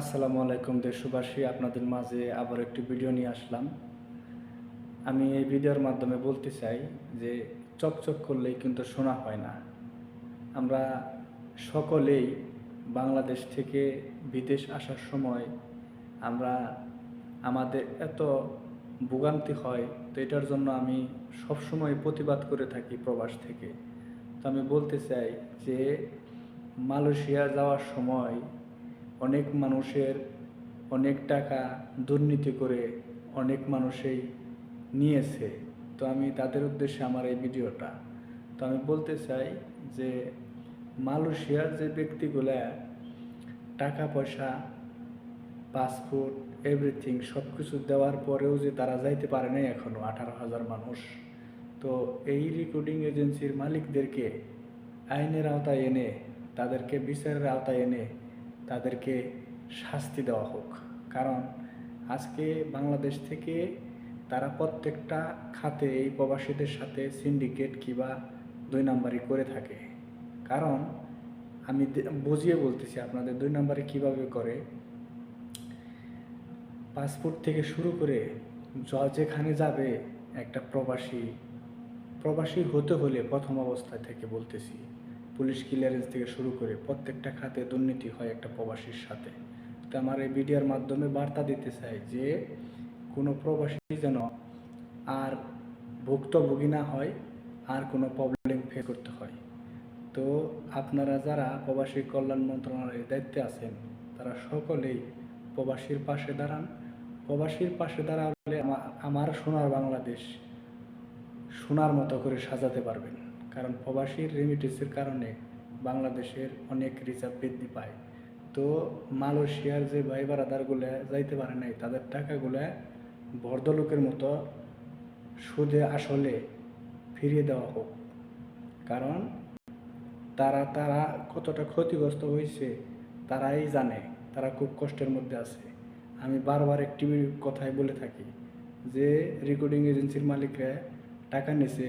আসসালামু আলাইকুম দেশবাসী, আপনাদের মাঝে আবার একটি ভিডিও নিয়ে আসলাম। আমি এই ভিডিওর মাধ্যমে বলতে চাই যে চকচক করলেই কিন্তু শোনা হয় না। আমরা সকলেই বাংলাদেশ থেকে বিদেশ আসার সময় আমরা আমাদের এত ভোগান্তি হয়, তো এটার জন্য আমি সবসময় প্রতিবাদ করে থাকি প্রবাস থেকে। তো আমি বলতে চাই যে মালয়েশিয়া যাওয়ার সময় অনেক মানুষের অনেক টাকা দুর্নীতি করে অনেক মানুষই নিয়েছে। তো আমি তাদের উদ্দেশ্যে আমার এই ভিডিওটা। তো আমি বলতে চাই যে মালয়েশিয়ার যে ব্যক্তিগুলা টাকা, পয়সা, পাসপোর্ট, এভরিথিং সব কিছু দেওয়ার পরেও যে তারা যাইতে পারে নাই এখনও আঠারো হাজার মানুষ। তো এই রেকর্ডিং এজেন্সির মালিকদেরকে আইনের আওতায় এনে, তাদেরকে বিচারের আওতায় এনে তাদেরকে শাস্তি দেওয়া হোক। কারণ আজকে বাংলাদেশ থেকে তারা প্রত্যেকটা খাতে এই প্রবাসীদের সাথে সিন্ডিকেট কিংবা দুই নাম্বারই করে থাকে। কারণ আমি বুঝিয়ে বলতেছি আপনাদের দুই নাম্বারে কীভাবে করে। পাসপোর্ট থেকে শুরু করে যেখানে যাবে একটা প্রবাসী প্রবাসী হতে হলে প্রথম অবস্থা থেকে বলতেছি। পুলিশ ক্লিয়ারেন্স থেকে শুরু করে প্রত্যেকটা খাতে দুর্নীতি হয় একটা প্রবাসীর সাথে। তো আমার এই ভিডিওর মাধ্যমে বার্তা দিতে চাই যে, কোনো প্রবাসী যেন আর ভুক্তভোগী না হয়, আর কোনো প্রবলেম ফেস করতে হয়। তো আপনারা যারা প্রবাসী কল্যাণ মন্ত্রণালয়ের দায়িত্বে আছেন, তারা সকলেই প্রবাসীর পাশে দাঁড়ান। প্রবাসীর পাশে দাঁড়ালে আমা- আমার সোনার বাংলাদেশ সোনার মতো করে সাজাতে পারবেন। কারণ প্রবাসীর রেমিটেন্সের কারণে বাংলাদেশের অনেক রিজার্ভ বৃদ্ধি পায়। তো মালয়েশিয়ার যে ভাই বারাদারগুলো যাইতে পারে নাই, তাদের টাকাগুলো ভদ্রলোকের মতো সুদে আসলে ফিরিয়ে দেওয়া হোক। কারণ তারা তারা কতটা ক্ষতিগ্রস্ত হয়েছে তারাই জানে, তারা খুব কষ্টের মধ্যে আছে। আমি বারবার একটি কথাই বলে থাকি যে রেকর্ডিং এজেন্সির মালিকরা টাকা নিছে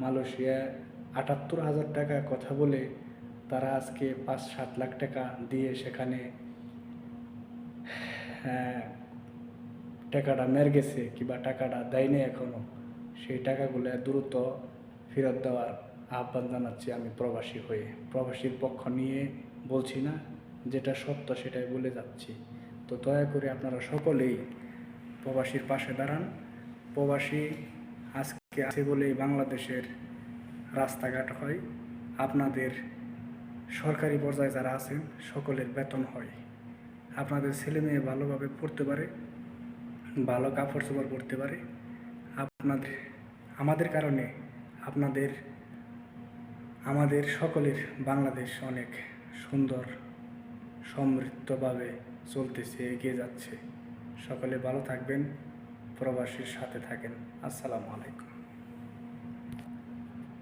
মালয়েশিয়া আটাত্তর হাজার টাকা কথা বলে তারা আজকে পাঁচ সাত লাখ টাকা দিয়ে সেখানে হ্যাঁ, টাকাটা মের গেছে কিংবা টাকাটা দেয়নি এখনও। সেই টাকাগুলো দ্রুত ফেরত দেওয়ার আহ্বান জানাচ্ছি আমি প্রবাসী হয়ে। প্রবাসীর পক্ষ নিয়ে বলছি না যেটা সত্য সেটাই বলে যাচ্ছি। তো দয়া করে আপনারা সকলেই প্রবাসীর পাশে দাঁড়ান। প্রবাসী আজকে আছে বলেই বাংলাদেশের রাস্তাঘাট হয়, আপনাদের সরকারি পর্যায়ে যারা আছেন সকলের বেতন হয়। আপনাদের ছেলে মেয়ে ভালোভাবে পড়তে পারে, ভালো কাপড় চোপড় পরতে পারে। আপনাদের, আমাদের কারণে আপনাদের, আমাদের সকলের বাংলাদেশ অনেক সুন্দর, সমৃদ্ধভাবে চলতেছে, এগিয়ে যাচ্ছে। সকলে ভালো থাকবেন, প্রবাসীর সাথে থাকেন। আসসালামু আলাইকুম।